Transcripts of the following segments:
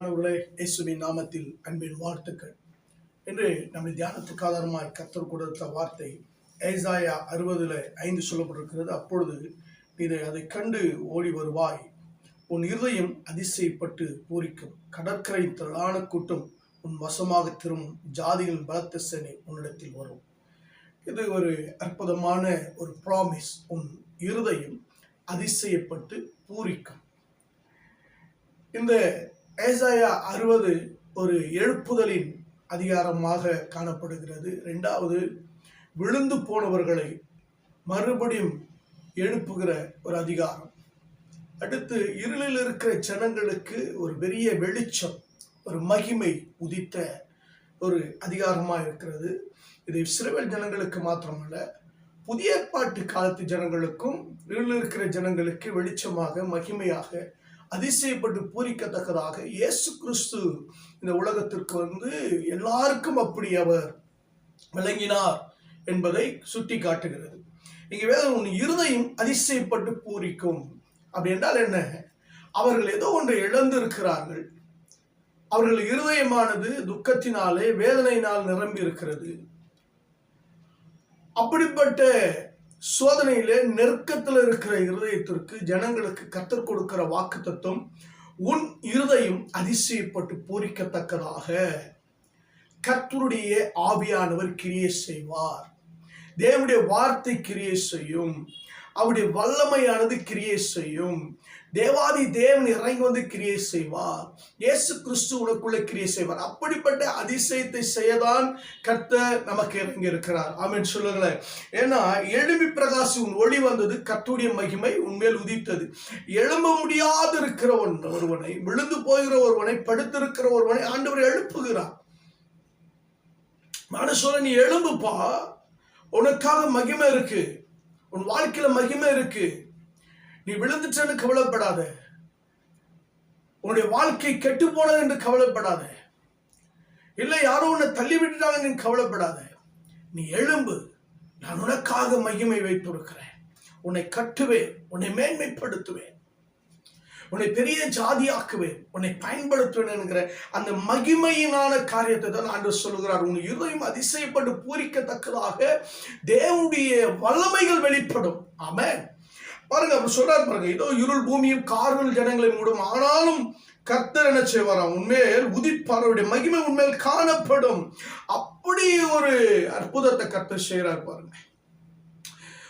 இயேசுவின் நாமத்தில் அன்பின் வாழ்த்துக்கள். என்று நம்முடைய தியானத்துக்கு ஆதாரமாய் கத்தர் கொடுத்த வார்த்தை ஏசாயா அறுபதுல ஐந்து சொல்லப்பட்டிருக்கிறது. அப்பொழுது நீ அதை கண்டு ஓடி வருவாய். உன் இருதயம் அதிசயப்பட்டு பூரிக்கும். கடற்கரை திரளான கூட்டம் உன் வசமாக திரும்பும். ஜாதிகளின் பலத்த சேனை உன்னிடத்தில் வரும். இது ஒரு அற்புதமான ஒரு ப்ராமிஸ் உன் இருதயம் அதிசயப்பட்டு பூரிக்கும். இந்த ஏசாயா அறுபது ஒரு எழுப்புதலின் அதிகாரமாக காணப்படுகிறது. ரெண்டாவது விழுந்து போனவர்களை மறுபடியும் எழுப்புகிற ஒரு அதிகாரம். அடுத்து இருளில் இருக்கிற ஜனங்களுக்கு ஒரு பெரிய வெளிச்சம் ஒரு மகிமை உதித்த ஒரு அதிகாரமாக இருக்கிறது. இது இஸ்ரேல் ஜனங்களுக்கு மாத்திரமல்ல புதிய ஏற்பாட்டு காலத்து ஜனங்களுக்கும் இருளில் இருக்கிற ஜனங்களுக்கு வெளிச்சமாக மகிமையாக அதிசயப்பட்டு பூரிக்கத்தக்கதாக இயேசு கிறிஸ்து இந்த உலகத்திற்கு வந்து எல்லாருக்கும் அப்படி அவர் விளங்கினார் என்பதை சுட்டி காட்டுகிறது இங்கே வேதம் உன் இருதையும் அதிசயப்பட்டு பூரிக்கும். அப்படி என்றால் என்ன? அவர்கள் ஏதோ ஒன்று இழந்திருக்கிறார்கள். அவர்கள் இருதயமானது துக்கத்தினாலே வேதனையினால் நிரம்பி இருக்கிறது அப்படிப்பட்ட சோதனையிலே நெருக்கத்தில் இருக்கிற இருதயத்திற்கு ஜனங்களுக்கு கத்தர் கொடுக்கிற வாக்கு தத்துவம் உன் இருதயம் அதிசயப்பட்டு பூரிக்கத்தக்கதாக. கர்த்தருடைய ஆவியானவர் கிரியை செய்வார். தேவனுடைய வார்த்தை கிரியை செய்யும். அவருடைய வல்லமையானது கிரியை செய்யும். தேவாதி தேவன் இறங்கி வந்து கிரியை செய்வார். இயேசு கிறிஸ்து உனக்குள்ள கிரியை செய்வார். அப்படிப்பட்ட அதிசயத்தை செய்யதான் கர்த்தர் நமக்கு இறங்கி இருக்கிறார் ஆமென். சொல்லுங்களேன். ஏன்னா எழும்பி பிரகாசி உன் ஒளி வந்தது கர்த்துடைய மகிமை உன்மேல் உதித்தது. எழும்ப முடியாது இருக்கிற ஒருவனை விழுந்து போகிற ஒருவனை படுத்திருக்கிற ஒருவனை ஆண்டவர் எழுப்புகிறார். மனுஷன் நீ எழும்புப்பா. உனக்காக மகிமை இருக்கு. உன் வாழ்க்கையில மகிமை இருக்கு. நீ விழுந்துட்டேன்னு கவலைப்படாத. உன்னுடைய வாழ்க்கை கெட்டு போனது என்று கவலைப்படாத. இல்லை யாரோ உன்னை தள்ளி விட்டுட்டாங்க நீ கவலைப்படாத. நீ எழும்பு. நான் உனக்காக மகிமை வைத்திருக்கிறேன். உன்னை கட்டுவேன். உன்னை மேன்மைப்படுத்துவேன். உன்னை பெரிய ஜாதியாக்குவேன் உன்னை பயன்படுத்துவேன் என்கிற அந்த மகிமையினான காரியத்தை தான் ஆண்டு சொல்லுகிறார். உன் இருதயம் அதிசயப்பட்டு பூரிக்கத்தக்கதாக தேவனுடைய வல்லமைகள் வெளிப்படும். ஆமாம் பாருங்க அவர் சொல்றாரு பாருங்க ஏதோ இருள் பூமியும் கார்வல் ஜனங்களை மூடும். ஆனாலும் கர்த்தர் என்ன செய்வாராம்? உண்மையில் உதிப்பார். அவருடைய மகிமை உண்மையில் காணப்படும். அப்படி ஒரு அற்புதத்தை கர்த்தர் செய்கிறார் பாருங்க.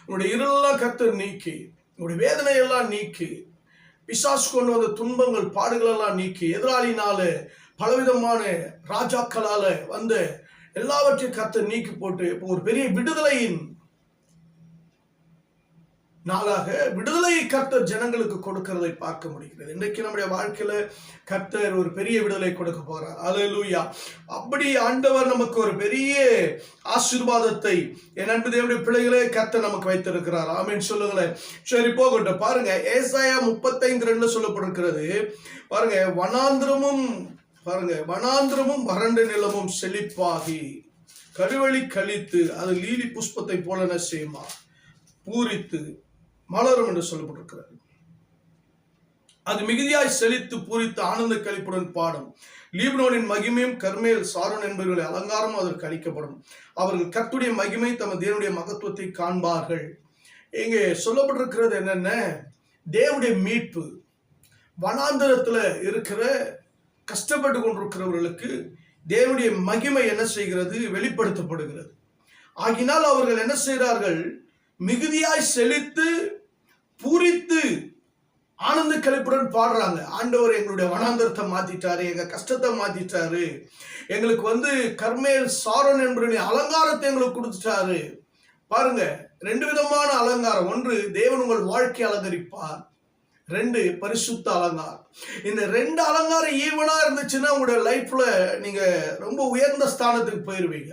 உன்னுடைய இருளெல்லாம் கர்த்தர் நீக்கி உன்னுடைய வேதனையெல்லாம் நீக்கி பிசாசு கொண்டு வந்த துன்பங்கள் பாடுகளெல்லாம் நீக்கி எதிராளினால பலவிதமான ராஜாக்களால வந்து எல்லாவற்றையும் கர்த்தர் நீக்கி போட்டு இப்போ ஒரு பெரிய விடுதலையின் நாளாக விடுதலையை கர்த்தர் ஜனங்களுக்கு கொடுக்கிறதை பார்க்க முடிகிறது. இன்றைக்கு நம்முடைய வாழ்க்கையில கர்த்தர் ஒரு பெரிய விடுதலை கொடுக்க போறார். அலலூயா அப்படி ஆண்டவர் நமக்கு ஒரு பெரிய ஆசீர்வாதத்தை என் அன்பு தேவடைய பிள்ளைகளே கர்த்தர் நமக்கு வைத்திருக்கிறார். ஆமீன். சொல்லுங்களேன். சரி போகட்டும். பாருங்க ஏசாயா முப்பத்தைந்து ரெண்டு சொல்லப்படுகிறது பாருங்க வனாந்திரமும் பாருங்க வனாந்திரமும் வறண்ட நிலமும் செழிப்பாகி கருவழி கழித்து அது லீலி புஷ்பத்தை போல என்ன செய்யுமா பூரித்து மலரும் என்று சொல்லப்பட்டிருக்கிறது. அது மிகுதியாய் செழித்து பூரித்து ஆனந்த கழிப்புடன் பாடும். லீபனோனின் மகிமையும் கர்மேல் சாரோன் என்பவர்களை அலங்காரமும் அதற்கு அளிக்கப்படும். அவர்கள் கத்துடைய மகிமை தமது தேவனுடைய மகத்துவத்தை காண்பார்கள். இங்கே சொல்லப்பட்டிருக்கிறது என்னென்ன? தேவனுடைய மீட்பு. வனாந்தரத்தில் இருக்கிற கஷ்டப்பட்டு கொண்டிருக்கிறவர்களுக்கு தேவனுடைய மகிமை என்ன செய்கிறது? வெளிப்படுத்தப்படுகிறது. ஆகினால் அவர்கள் என்ன செய்கிறார்கள்? மிகுதியாய் செழித்து பூரித்து ஆனந்த கழிப்புடன் பாடுறாங்க. ஆண்டவர் எங்களுடைய வனாந்தரத்தை மாத்திட்டாரு எங்க கஷ்டத்தை மாத்திட்டாரு. எங்களுக்கு வந்து கர்மேல் சாரன் என்பவருடைய அலங்காரத்தை எங்களுக்கு கொடுத்துட்டாரு. பாருங்க ரெண்டு விதமான அலங்காரம். ஒன்று தேவன் உங்கள் வாழ்க்கை அலங்கரிப்பார். ரெண்டு பரிசுத்த அலங்காரம். இந்த ரெண்டு அலங்காரம் ஈவனா இருந்துச்சுன்னா உங்களுடைய லைஃப்ல நீங்க ரொம்ப உயர்ந்த ஸ்தானத்துக்கு போயிருவீங்க.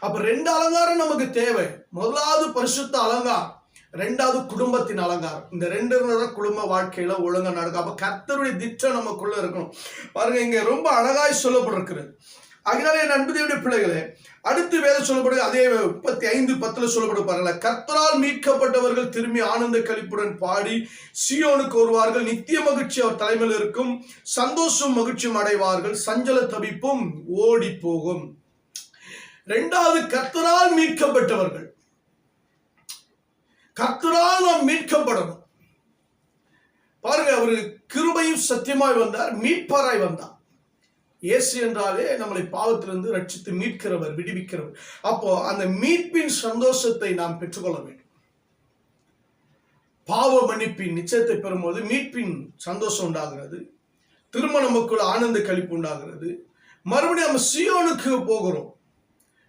அப்ப ரெண்டு அலங்காரம் நமக்கு தேவை. முதலாவது பரிசுத்த அலங்காரம். ரெண்டாவது குடும்பத்தின் அலங்காரம். இந்த ரெண்டு குடும்ப வாழ்க்கையில ஒழுங்கா நடக்கும். அப்ப கர்த்தருடைய திட்டம் நமக்குள்ள இருக்கணும். பாருங்க இங்க ரொம்ப அழகாய் சொல்லப்பட்டிருக்கிறது. அதனால என் அன்புதையுடைய பிள்ளைகளே அடுத்து வேத சொல்லப்படுது அதே முப்பத்தி ஐந்து பத்துல சொல்லப்படும் பாருங்களேன். கர்த்தரால் மீட்கப்பட்டவர்கள் திரும்பி ஆனந்த கழிப்புடன் பாடி சியோனுக்கு வருவார்கள். நித்திய மகிழ்ச்சி அவர் தலைமையில் இருக்கும். சந்தோஷம் மகிழ்ச்சியும் அடைவார்கள். சஞ்சல தவிப்பும் ஓடி போகும் இரண்டாவது கர்த்தரால் மீட்கப்பட்டவர்கள். கர்த்தரால் நாம் மீட்கப்படணும். பாருங்க அவரு கிருபையும் சத்தியமாய் வந்தார் மீட்பாராய் வந்தார் இயேசு என்றாலே நம்மளை பாவத்திலிருந்து ரட்சித்து மீட்கிறவர் விடுவிக்கிறவர். அப்போ அந்த மீட்பின் சந்தோஷத்தை நாம் பெற்றுக்கொள்ள வேண்டும். பாவ மன்னிப்பின் நிச்சயத்தை பெறும்போது மீட்பின் சந்தோஷம் உண்டாகிறது. திரும்ப நமக்குள்ள ஆனந்த கழிப்பு உண்டாகிறது. மறுபடியும் நம்ம சியோனுக்கு போகிறோம்.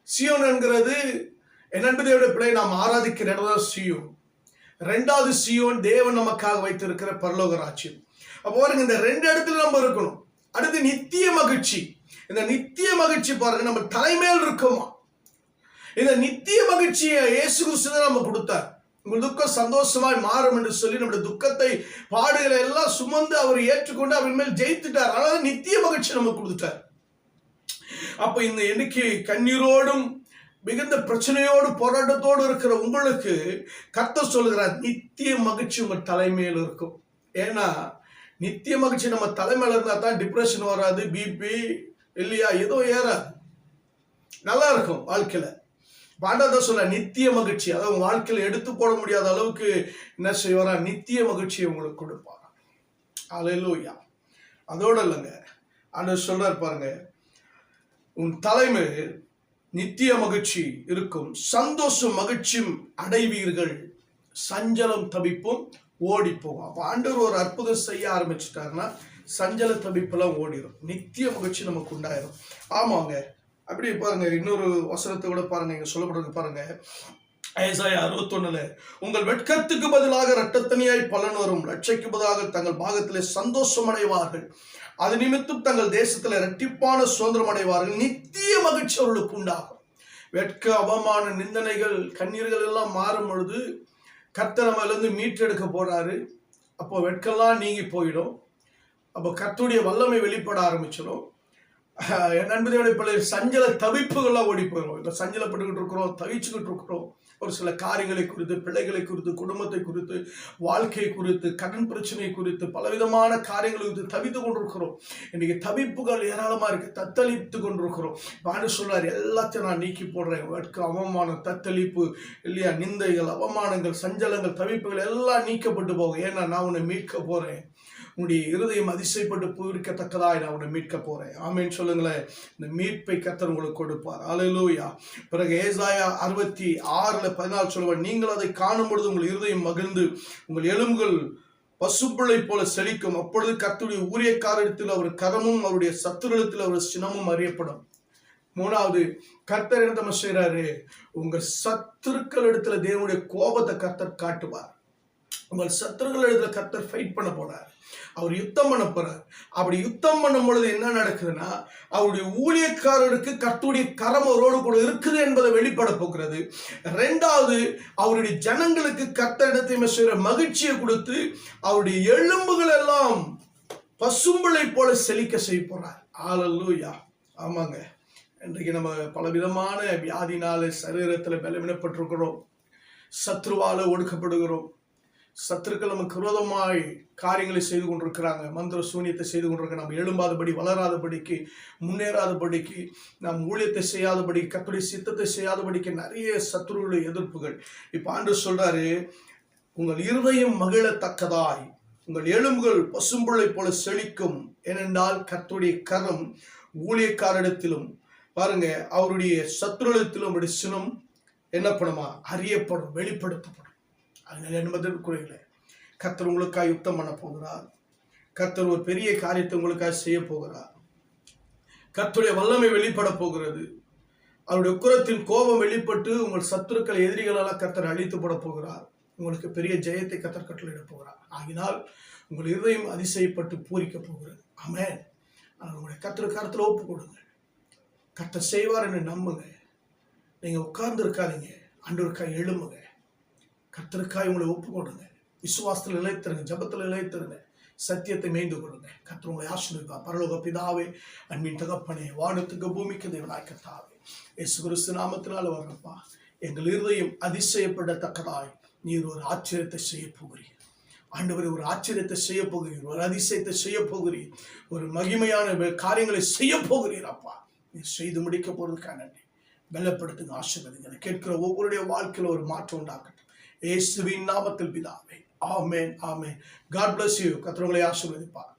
சியோன் என்கிறது என் அன்பு பிள்ளை நாம் ஆராதிக்கிற இடம் தான் சியோன். ரெண்டாவது சியோன் தேவன் நமக்காக வைத்திருக்கிற பரலோக ராஜ்யம். அப்போ பாருங்க இந்த ரெண்டு இடத்துல நம்ம இருக்கணும். அடுத்து நித்திய மகிழ்ச்சி. இந்த நித்திய மகிழ்ச்சி பாருங்க நம்ம தலைமையில் இருக்கோமா? இந்த நித்திய மகிழ்ச்சியை இயேசு கிறிஸ்து தான் நம்ம கொடுத்தார். உங்கள் துக்கம் சந்தோஷமாய் மாறும் என்று சொல்லி நம்முடைய துக்கத்தை பாடுகளை எல்லாம் சுமந்து அவர் ஏற்றுக்கொண்டு அவர் மேல் ஜெயித்துட்டார். அதனால நித்திய மகிழ்ச்சி நமக்கு கொடுத்துட்டார். அப்ப இந்த எண்ணிக்கை கண்ணீரோடும் மிகுந்த பிரச்சனையோடு போராட்டத்தோடு இருக்கிற உங்களுக்கு கத்த சொல்லுகிறார் நித்திய மகிழ்ச்சி உங்கள் தலைமையில் இருக்கும். ஏன்னா நித்திய மகிழ்ச்சி நம்ம தலைமையில் இருந்தால் தான் டிப்ரெஷன் வராது பிபி இல்லையா ஏதோ ஏறாது. நல்லா இருக்கும் வாழ்க்கையில். பாண்டா சொல்ல நித்திய மகிழ்ச்சி. அதாவது உங்கள் வாழ்க்கையில் எடுத்து போட முடியாத அளவுக்கு என்ன செய்வாரா? நித்திய மகிழ்ச்சியை உங்களுக்கு கொடுப்பாரா? அலையிலூயா அதோடு இல்லைங்க. ஆண்டவர் சொல்றாரு பாருங்க உன் தலைமையில் நித்திய மகிழ்ச்சி இருக்கும். சந்தோஷம் மகிழ்ச்சியும் அடைவீர்கள். சஞ்சலம் தவிப்பும் ஓடி போகும் அப்போ ஆண்டவர் ஒரு அற்புதம் செய்ய ஆரம்பிச்சுட்டாருன்னா சஞ்சல தவிப்பெல்லாம் ஓடிடும் நித்திய மகிழ்ச்சி நமக்கு உண்டாயிரும். ஆமாங்க. அப்படி பாருங்க இன்னொரு வசனத்தை கூட பாருங்க இங்க சொல்லப்படுறது பாருங்க. ஏசாயா அறுபத்தொன்னுல உங்கள் வெட்கத்துக்கு பதிலாக இரட்டத்தனியாய் பலன் வரும். லட்சைக்கு பதிலாக தங்கள் பாகத்திலே சந்தோஷம் அடைவார்கள். அது நிமித்தம் தங்கள் தேசத்தில் இரட்டிப்பான சுதந்திரம் அடைவார்கள். நித்திய மகிழ்ச்சி அவர்களுக்கு உண்டாகும். வெட்க அவமான நிந்தனைகள் கண்ணீர்கள் எல்லாம் மாறும் பொழுது கர்த்தர் நம்மளிருந்து மீட்டெடுக்க போறாரு. அப்போ வெட்கெல்லாம் நீங்கி போயிடும். அப்போ கத்துடைய வல்லமை வெளிப்பட ஆரம்பிச்சிடும். என் நண்பர்களுடைய சஞ்சல தவிப்புகள்லாம் ஓடி போயிடும் இப்போ சஞ்சலப்பட்டுக்கிட்டு இருக்கிறோம் தவிச்சுக்கிட்டு இருக்கிறோம். ஒரு சில காரியங்களை குறித்து பிள்ளைகளை குறித்து குடும்பத்தை குறித்து வாழ்க்கை குறித்து கடன் பிரச்சனை குறித்து பலவிதமான காரியங்களை குறித்து தவித்து கொண்டிருக்கிறோம். இன்னைக்கு தவிப்புகள் ஏராளமா இருக்கு. தத்தளித்து கொண்டிருக்கிறோம். பாண்டு சொல்றாரு எல்லாத்தையும் நான் நீக்கி போடுறேன். வெட்க அவமானம் தத்தளிப்பு இல்லையா நிந்தைகள் அவமானங்கள் சஞ்சலங்கள் தவிப்புகள் எல்லாம் நீக்கப்பட்டு போகும். ஏன்னா நான் உன்னை மீட்க போறேன். உன்னுடைய இருதயம் அதிசயப்பட்டு பூரிக்கத்தக்கதாய் நான் உன்னை மீட்க போறேன். ஆமேன்னு சொல்லுங்களேன். இந்த மீட்பை கத்தர் உங்களுக்கு கொடுப்பார். அலையிலூயா பிறகு ஏசாயா அறுபத்தி ஆறுல பதினாலு சொல்லுவார் நீங்கள் அதை காணும் பொழுது உங்கள் இருதயம் மகிழ்ந்து உங்கள் எலும்புகள் பசுப்பிள்ளை போல செழிக்கும். அப்பொழுது கத்துடைய ஊழியக்காரத்தில் அவர் கரமும் அவருடைய சத்துருடத்தில் அவர் சினமும் அறியப்படும். மூணாவது கர்த்தர் என்ன நம்ம செய்யறாரு உங்க சத்துருக்கள் இடத்துல தேவனுடைய கோபத்தை கர்த்தர் காட்டுவார். உங்கள் சத்துருக்கள் இடத்துல கத்தர் ஃபைட் பண்ண போறார். அவர் யுத்தம் பண்ண போறார். அப்படி யுத்தம் பண்ணும் பொழுது என்ன நடக்குதுன்னா அவருடைய ஊழியக்காரருக்கு கத்துடைய கரம் அவரோடு கூட இருக்குது என்பதை வெளிப்பட போகிறது. ரெண்டாவது அவருடைய ஜனங்களுக்கு கர்த்தரிடத்தை செய்கிற மகிழ்ச்சியை கொடுத்து அவருடைய எலும்புகள் எல்லாம் பசும்பளை போல செழிக்க செய்ய போறார். ஆலல்லூயா ஆமாங்க. இன்றைக்கு நம்ம பலவிதமான வியாதினால சரீரத்தில் பலவீனப்பட்டிருக்கிறோம். சத்ருவால ஒடுக்கப்படுகிறோம். சத்துருக்கள் நமக்கு விரோதமாய் காரியங்களை செய்து கொண்டிருக்கிறாங்க. மந்திர சூனியத்தை செய்து கொண்டிருக்க நம்ம எழும்பாதபடி வளராதபடிக்கு முன்னேறாதபடிக்கு நாம் ஊழியத்தை செய்யாதபடி கத்துடைய சித்தத்தை செய்யாதபடிக்கு நிறைய சத்துருடைய எதிர்ப்புகள். இப்போ ஆண்டு சொல்றாரு உங்கள் இருதயம் மகிழத்தக்கதாய் உங்கள் எலும்புகள் பசும்புள்ளை போல செழிக்கும் ஏனென்றால் கத்துடைய கரம் ஊழியக்காரிடத்திலும் பாருங்க அவருடைய சத்ருலத்திலும் அப்படி சினம் என்ன பண்ணுமா? அறியப்படும் வெளிப்படுத்தப்படும். அதனால குறையில கத்தரு உங்களுக்காக யுத்தம் பண்ண போகிறார். கத்தர் ஒரு பெரிய காரியத்தை உங்களுக்காக செய்ய போகிறார். கத்தருடைய வல்லமை வெளிப்பட போகிறது. அவருடைய உக்கரத்தின் கோபம் வெளிப்பட்டு உங்கள் சத்துருக்கள் எதிரிகளால் கத்தர் அழித்து போட போகிறார். உங்களுக்கு பெரிய ஜெயத்தை கத்தர் கட்டளையிட போகிறார். ஆகினால் உங்கள் இதயம் அதிசயப்பட்டு பூரிக்க போகிறது. அமேன் ஆனால் உங்களுடைய கத்திர கருத்தில் ஒப்பு கொடுங்க கத்தர் செய்வார் என்று நம்புங்க. நீங்கள் உட்கார்ந்து இருக்காதீங்க அன்றொருக்காய் எழும்புங்க. கர்த்தருக்காய் உங்களை ஒப்பு கொடுங்க விசுவாசத்தில் நிலைத்திருங்க ஜபத்தில் நிலைத்திருங்க. சத்தியத்தை மேய்ந்து கொள்ளுங்க. கர்த்தர் உங்களை ஆசிரியப்பா பரலோக பிதாவே அன்பின் தகப்பனே வானத்துக்கு பூமிக்கு தேவனாய் கத்தாவே இயேசு கிறிஸ்து நாமத்தினால வர்றப்பா எங்கள் இருதயம் அதிசயப்படத்தக்கதாய் நீர் ஒரு ஆச்சரியத்தை செய்ய போகிறீர். ஆண்டவர் ஒரு ஆச்சரியத்தை செய்ய போகிறீர். ஒரு அதிசயத்தை செய்ய போகிறீர். ஒரு மகிமையான காரியங்களை செய்ய போகிறீர் அப்பா. நீர் செய்து முடிக்க போறதுக்கான நன்றி. பலப்படுத்துங்க ஆசீர்வதிங்க. அதை கேட்கிற ஒவ்வொருடைய வாழ்க்கையில ஒரு மாற்றம் உண்டாக்கட்டும் இயேசுவின் நாமத்தில் பிதாவே. ஆமேன் ஆமேன். காட் பிளஸ் யூ கத்திரங்களை ஆசிர்வதிப்பார்.